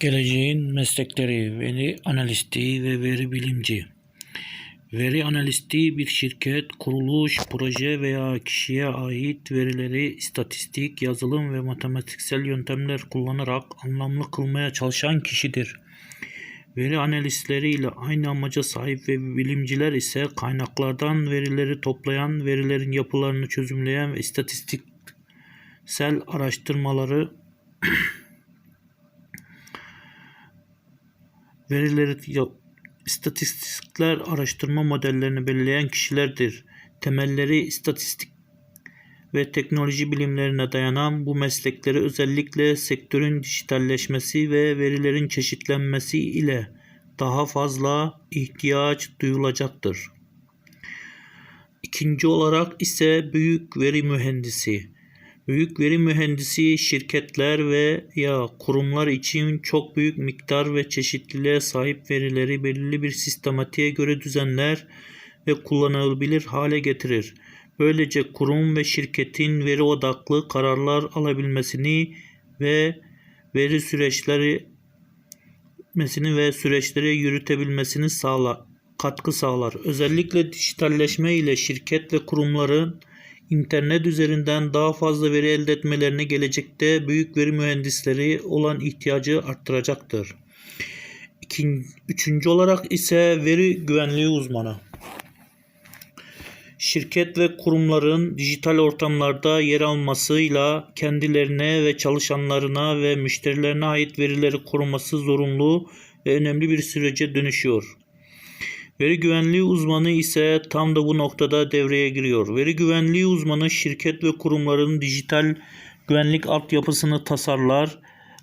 Geleceğin meslekleri veri analisti ve veri bilimci. Veri analisti bir şirket, kuruluş, proje veya kişiye ait verileri istatistik, yazılım ve matematiksel yöntemler kullanarak anlamlı kılmaya çalışan kişidir. Veri analistleri ile aynı amaca sahip ve bilimciler ise kaynaklardan verileri toplayan, verilerin yapılarını çözümleyen ve istatistiksel araştırmaları verileri istatistikler araştırma modellerini belirleyen kişilerdir. Temelleri istatistik ve teknoloji bilimlerine dayanan bu meslekleri özellikle sektörün dijitalleşmesi ve verilerin çeşitlenmesi ile daha fazla ihtiyaç duyulacaktır. İkinci olarak ise büyük veri mühendisi. Büyük veri mühendisi şirketler ve ya kurumlar için çok büyük miktar ve çeşitliliğe sahip verileri belirli bir sistematiğe göre düzenler ve kullanılabilir hale getirir. Böylece kurum ve şirketin veri odaklı kararlar alabilmesini ve veri süreçleri mesini ve süreçleri yürütebilmesini sağlar, katkı sağlar. Özellikle dijitalleşme ile şirket ve kurumların internet üzerinden daha fazla veri elde etmelerine gelecekte büyük veri mühendisleri olan ihtiyacı arttıracaktır. Üçüncü olarak ise veri güvenliği uzmanı. Şirket ve kurumların dijital ortamlarda yer almasıyla kendilerine ve çalışanlarına ve müşterilerine ait verileri koruması zorunlu ve önemli bir sürece dönüşüyor. Veri güvenliği uzmanı ise tam da bu noktada devreye giriyor. Veri güvenliği uzmanı şirket ve kurumların dijital güvenlik altyapısını tasarlar,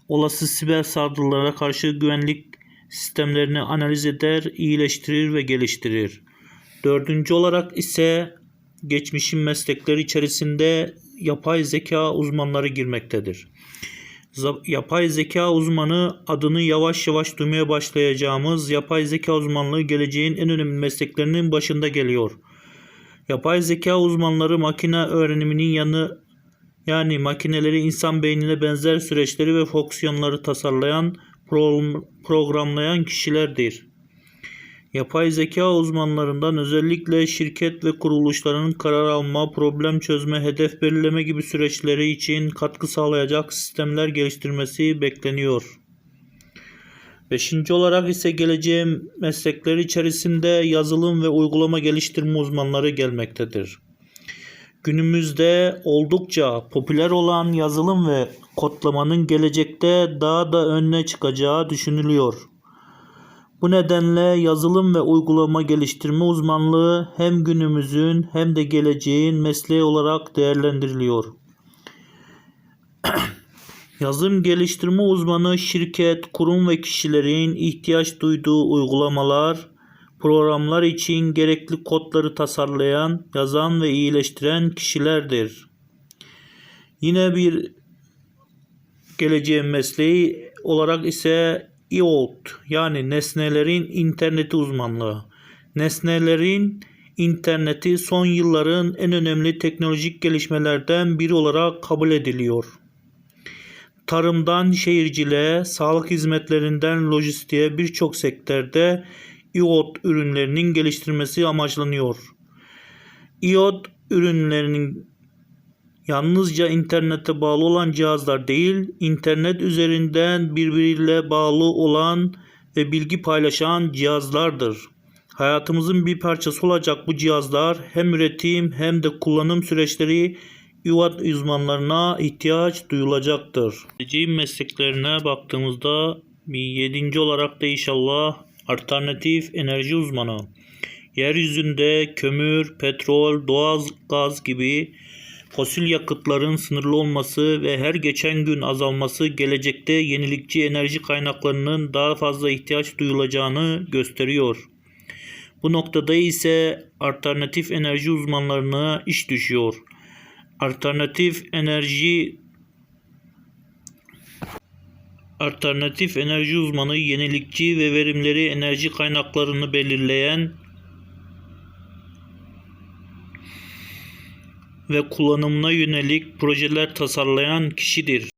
olası siber saldırılara karşı güvenlik sistemlerini analiz eder, iyileştirir ve geliştirir. Dördüncü olarak ise geçmişin meslekleri içerisinde yapay zeka uzmanları girmektedir. Yapay zeka uzmanı adını yavaş yavaş duymaya başlayacağımız yapay zeka uzmanlığı geleceğin en önemli mesleklerinin başında geliyor. Yapay zeka uzmanları makine öğreniminin yanı yani makineleri insan beynine benzer süreçleri ve fonksiyonları tasarlayan, pro- programlayan kişilerdir. Yapay zeka uzmanlarından özellikle şirket ve kuruluşların karar alma, problem çözme, hedef belirleme gibi süreçleri için katkı sağlayacak sistemler geliştirmesi bekleniyor. Beşinci olarak ise geleceğin meslekleri içerisinde yazılım ve uygulama geliştirme uzmanları gelmektedir. Günümüzde oldukça popüler olan yazılım ve kodlamanın gelecekte daha da önüne çıkacağı düşünülüyor. Bu nedenle yazılım ve uygulama geliştirme uzmanlığı hem günümüzün hem de geleceğin mesleği olarak değerlendiriliyor. Yazılım geliştirme uzmanı şirket, kurum ve kişilerin ihtiyaç duyduğu uygulamalar, programlar için gerekli kodları tasarlayan, yazan ve iyileştiren kişilerdir. Yine bir geleceğin mesleği olarak ise IoT yani nesnelerin interneti uzmanlığı. Nesnelerin interneti son yılların en önemli teknolojik gelişmelerden biri olarak kabul ediliyor. Tarımdan şehirciliğe, sağlık hizmetlerinden lojistiğe birçok sektörde IoT ürünlerinin geliştirmesi amaçlanıyor. IoT ürünlerinin yalnızca internete bağlı olan cihazlar değil, internet üzerinden birbiriyle bağlı olan ve bilgi paylaşan cihazlardır. Hayatımızın bir parçası olacak bu cihazlar hem üretim hem de kullanım süreçleri IoT uzmanlarına ihtiyaç duyulacaktır. Geleceğin mesleklerine baktığımızda bir yedinci olarak da inşallah alternatif enerji uzmanı. Yeryüzünde kömür, petrol, doğal gaz gibi fosil yakıtların sınırlı olması ve her geçen gün azalması gelecekte yenilikçi enerji kaynaklarının daha fazla ihtiyaç duyulacağını gösteriyor. Bu noktada ise alternatif enerji uzmanlarına iş düşüyor. Alternatif enerji Alternatif enerji uzmanı yenilikçi ve verimleri enerji kaynaklarını belirleyen ve kullanımına yönelik projeler tasarlayan kişidir.